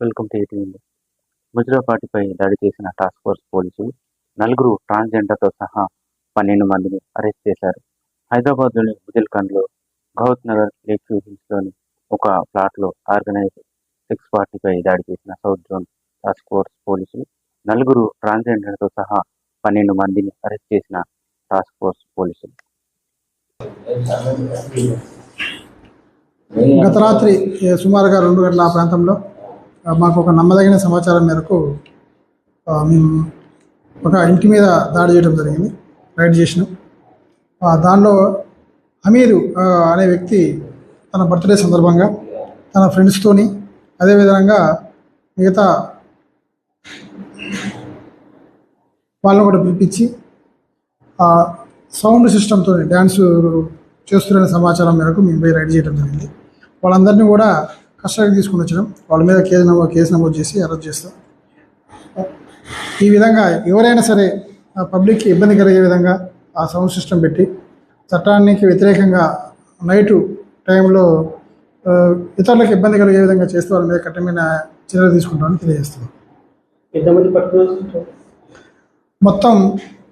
Welcome to ATV ముజిరాబాద్పై దాడి చేసిన task force పోలీసులు నలుగురు ట్రాన్స్జెండర్తో సహా పన్నెండు మందిని అరెస్ట్ చేశారు. హైదరాబాద్లోని బుజల్ఖండ్లో గౌత్ నగర్ లేక్లోని హిల్స్లోని ఒక ప్లాట్లో ఆర్గనైజ్ సెక్స్ పార్టీపై దాడి చేసిన సౌత్ జోన్ టాస్క్ ఫోర్స్ పోలీసులు నలుగురు ట్రాన్స్జెండర్తో సహా పన్నెండు మందిని అరెస్ట్ చేసిన టాస్క్ ఫోర్స్ పోలీసులు. గత రాత్రి సుమారుగా రెండు గంటల ఆ ప్రాంతంలో మాకు ఒక నమ్మదగిన సమాచారం మేరకు మేము ఒక ఇంటి మీద దాడి చేయడం జరిగింది రైడ్ చేసినాం. దానిలో హమీదు అనే వ్యక్తి తన బర్త్డే సందర్భంగా తన ఫ్రెండ్స్తోని అదేవిధంగా మిగతా వాళ్ళని కూడా పిలిపించి ఆ సౌండ్ సిస్టంతో డ్యాన్స్ చేస్తున్న సమాచారం మేరకు మేము పోయి రైడ్ చేయడం జరిగింది. వాళ్ళందరినీ కూడా కస్టడీకి తీసుకుని వచ్చడం వాళ్ళ మీద కేసు నమోదు కేసు నమోదు చేసి అరెస్ట్ చేస్తాం. ఈ విధంగా ఎవరైనా సరే ఆ పబ్లిక్కి ఇబ్బంది కలిగే విధంగా ఆ సౌండ్ సిస్టమ్ పెట్టి చట్టానికి వ్యతిరేకంగా నైటు టైంలో ఇతరులకు ఇబ్బంది కలిగే విధంగా చేస్తే వాళ్ళ మీద కఠినమైన చర్యలు తీసుకుంటామని తెలియజేస్తున్నాం. మొత్తం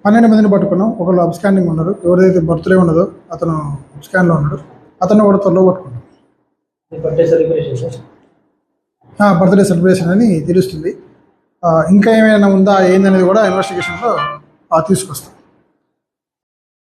పన్నెండు మందిని పట్టుకున్నాం. ఒకళ్ళు అబ్స్కాండింగ్ ఉన్నారు. ఎవరైతే బర్త్డే ఉన్నదో అతను అబ్స్కాన్లో ఉన్నాడు. అతను కూడా త్వరలో పట్టుకున్నాం. బర్త్డే సెలబ్రేషన్ అని తెలుస్తుంది. ఇంకా ఏమైనా ఉందా ఏందనేది కూడా ఇన్వెస్టిగేషన్లో తీసుకొస్తాం.